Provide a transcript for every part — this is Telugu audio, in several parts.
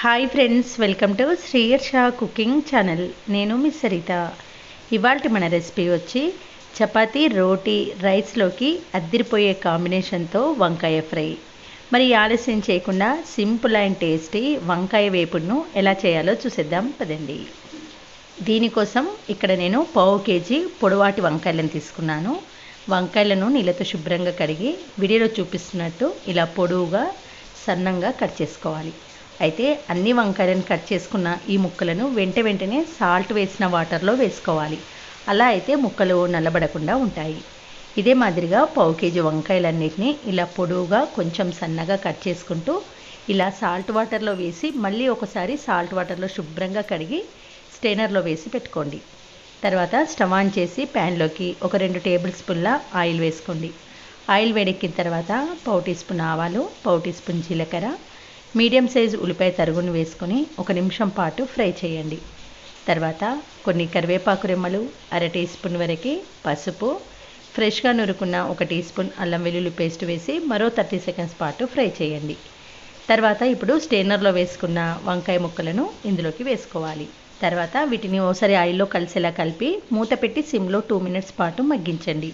Hi friends welcome to Srihari Shah cooking channel నేను మీ సరిత. ఇవాళ మన రెసిపీ వచ్చి చపాతీ రోటీ రైస్లోకి అద్దిరిపోయే కాంబినేషన్తో వంకాయ ఫ్రై. మరి ఆలస్యం చేయకుండా సింపుల్ అండ్ టేస్టీ వంకాయ వేపుడును ఎలా చేయాలో చూసేద్దాం పదండి. దీనికోసం ఇక్కడ నేను పావు కేజీ పొడవాటి వంకాయలను తీసుకున్నాను. వంకాయలను నీళ్ళతో శుభ్రంగా కడిగి వీడియోలో చూపిస్తున్నట్టు ఇలా పొడవుగా సన్నంగా కట్ చేసుకోవాలి. అయితే అన్ని వంకాయలను కట్ చేసుకున్న ఈ ముక్కలను వెంట వెంటనే సాల్ట్ వేసిన వాటర్లో వేసుకోవాలి. అలా అయితే ముక్కలు నల్లబడకుండా ఉంటాయి. ఇదే మాదిరిగా పావు కేజీ వంకాయలన్నిటిని ఇలా పొడవుగా కొంచెం సన్నగా కట్ చేసుకుంటూ ఇలా సాల్ట్ వాటర్లో వేసి మళ్ళీ ఒకసారి సాల్ట్ వాటర్లో శుభ్రంగా కడిగి స్టెయినర్లో వేసి పెట్టుకోండి. తర్వాత స్టవ్ ఆన్ చేసి ప్యాన్లోకి ఒక రెండు టేబుల్ స్పూన్ల ఆయిల్ వేసుకోండి. ఆయిల్ వేడెక్కిన తర్వాత పావు టీ స్పూన్ ఆవాలు పావు టీ స్పూన్ జీలకర్ర మీడియం సైజు ఉల్లిపాయ తరుగును వేసుకొని ఒక నిమిషం పాటు ఫ్రై చేయండి. తర్వాత కొన్ని కరివేపాకు రెమ్మలు అర టీ స్పూన్ వరకు పసుపు ఫ్రెష్గా నురుకున్న ఒక టీ స్పూన్ అల్లం వెల్లుల్లి పేస్ట్ వేసి మరో థర్టీ సెకండ్స్ పాటు ఫ్రై చేయండి. తర్వాత ఇప్పుడు స్టెయినర్లో వేసుకున్న వంకాయ ముక్కలను ఇందులోకి వేసుకోవాలి. తర్వాత వీటిని ఓసారి ఆయిల్లో కలిసేలా కలిపి మూత పెట్టి సిమ్లో టూ మినిట్స్ పాటు మగ్గించండి.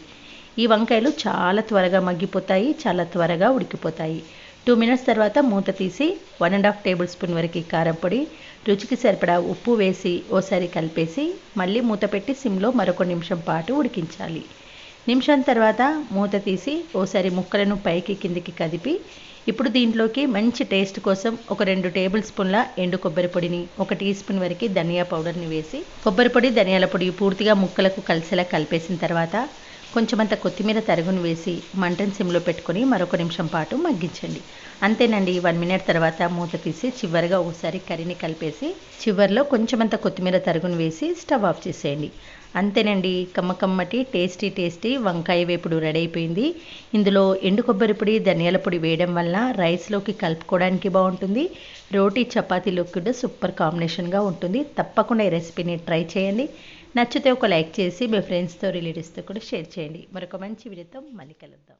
ఈ వంకాయలు చాలా త్వరగా మగ్గిపోతాయి చాలా త్వరగా ఉడికిపోతాయి. టూ మినిట్స్ తర్వాత మూత తీసి one and half tablespoon వరకు కారం పొడి రుచికి సరిపడా ఉప్పు వేసి ఓసారి కలిపేసి మళ్ళీ మూత పెట్టి సిమ్లో మరొక నిమిషం పాటు ఉడికించాలి. నిమిషం తర్వాత మూత తీసి ఓసారి ముక్కలను పైకి కిందికి కదిపి ఇప్పుడు దీంట్లోకి మంచి టేస్ట్ కోసం ఒక రెండు టేబుల్ స్పూన్ల ఎండు కొబ్బరి పొడిని ఒక టీ స్పూన్ వరకు ధనియా పౌడర్ని వేసి కొబ్బరి పొడి ధనియాల పొడి పూర్తిగా ముక్కలకు కలిసేలా కలిపేసిన తర్వాత కొంచెమంత కొత్తిమీర తరుగును వేసి మంటను సిమ్లో పెట్టుకొని మరొక నిమిషం పాటు మగ్గించండి. అంతేనండి వన్ మినిట్ తర్వాత మూత తీసి చివరిగా ఒకసారి కర్రీని కలిపేసి చివరిలో కొంచెమంత కొత్తిమీర తరుగును వేసి స్టవ్ ఆఫ్ చేసేయండి. అంతేనండి కమ్మకమ్మటి టేస్టీ టేస్టీ వంకాయ వేపుడు రెడీ అయిపోయింది. ఇందులో ఎండు కొబ్బరి పొడి ధనియాల పొడి వేయడం వల్ల రైస్లోకి కలుపుకోవడానికి బాగుంటుంది. రోటీ చపాతీలోకి కూడా సూపర్ కాంబినేషన్గా ఉంటుంది. తప్పకుండా ఈ రెసిపీని ట్రై చేయండి. నచ్చితే ఒక లైక్ చేసి మీ ఫ్రెండ్స్తో రిలేటివ్స్తో కూడా షేర్ చేయండి. మరొక మంచి వీడియోతో మళ్ళీ కలుద్దాం.